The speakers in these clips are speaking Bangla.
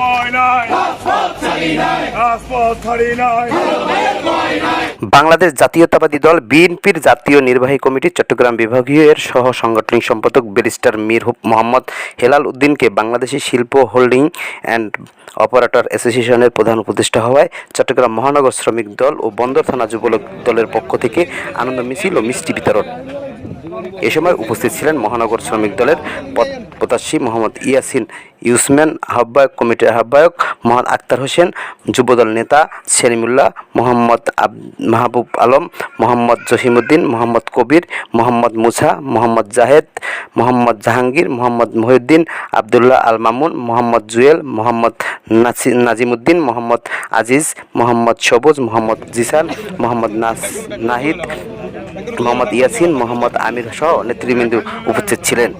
ভয় নাই। রাজপথ ছাড়ি নাই। বাংলাদেশ জাতীয়তাবাদী দল বিএনপির জাতীয় নির্বাহী কমিটি চট্টগ্রাম বিভাগীয় এর সহ সাংগঠনিক সম্পাদক ব্যারিস্টার মীর মোহাম্মদ হেলাল উদ্দিনকে বাংলাদেশি শিল্প হোল্ডিং অ্যান্ড অপারেটর অ্যাসোসিয়েশনের প্রধান উপদেষ্টা হওয়ায় চট্টগ্রাম মহানগর শ্রমিক দল ও বন্দর থানা যুবলোক দলের পক্ষ থেকে আনন্দ মিছিল ও মিষ্টি বিতরণ। এ সময় উপস্থিত ছিলেন মহানগর শ্রমিক দলের প্রত্যাশী মোহাম্মদ ইয়াসিন ইউসম্যান আহ্বায়ক, কমিটির আহ্বায়ক মোহাম্মদ আক্তার হোসেন, যুবদল নেতা সেলিমুল্লাহ, মোহাম্মদ মাহবুব আলম, মোহাম্মদ জসিমউদ্দিন, মোহাম্মদ কবির, মোহাম্মদ মুসা মোহাম্মদ জাহেদ, মোহাম্মদ জাহাঙ্গীর, মোহাম্মদ মহিউদ্দিন, আবদুল্লাহ আল মামুন, মোহাম্মদ জুয়েল, মোহাম্মদ নাজিমুদ্দিন মোহাম্মদ আজিজ, মোহাম্মদ সবুজ, মোহাম্মদ জিসান, মোহাম্মদ নাস নাহিদ মোহাম্মদ ইয়াসিন, মোহাম্মদ আমির সহ নেতৃবৃন্দ উপস্থিত ছিলেন।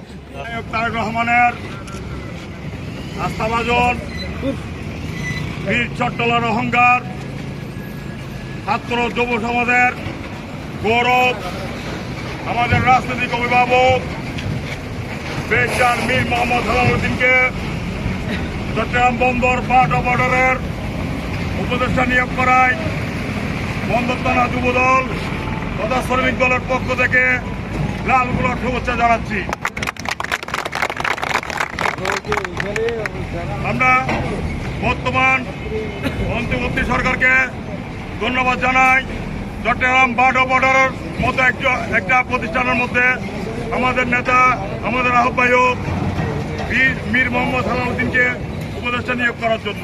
রহমানের আস্থাভাজন, বীর চট্টলার অহংকার, ছাত্র যুব সমাজের গৌরব আমাদের রাজনৈতিক অভিভাবক বেশার মীর মোহাম্মদ হেলালুদ্দিনকে চট্টগ্রাম বন্দর পাট অপারেটরের উপদেষ্টা নিয়োগ করায় বন্দর থানা যুবদল তথা শ্রমিক দলের পক্ষ থেকে লালগুলোর শুভেচ্ছা জানাচ্ছি। আমরা বর্তমান অন্তর্বর্তী সরকারকে ধন্যবাদ জানাই। চট্টগ্রাম বার্ড অফ অর্ডারের মতো একটা প্রতিষ্ঠানের মধ্যে আমাদের নেতা, আমাদের আহ্বায়ক বীর মীর মোহাম্মদ সালাউদ্দিনকে উপদেষ্টা নিয়োগ করার জন্য।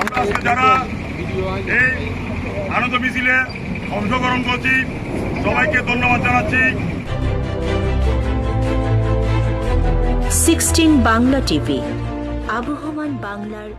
আমরা আজকে যারা এই আনন্দ মিছিলে অংশগ্রহণ করছি। সবাইকে ধন্যবাদ জানাচ্ছি। সিক্সটিন বাংলা টিভি আবহমান বাংলার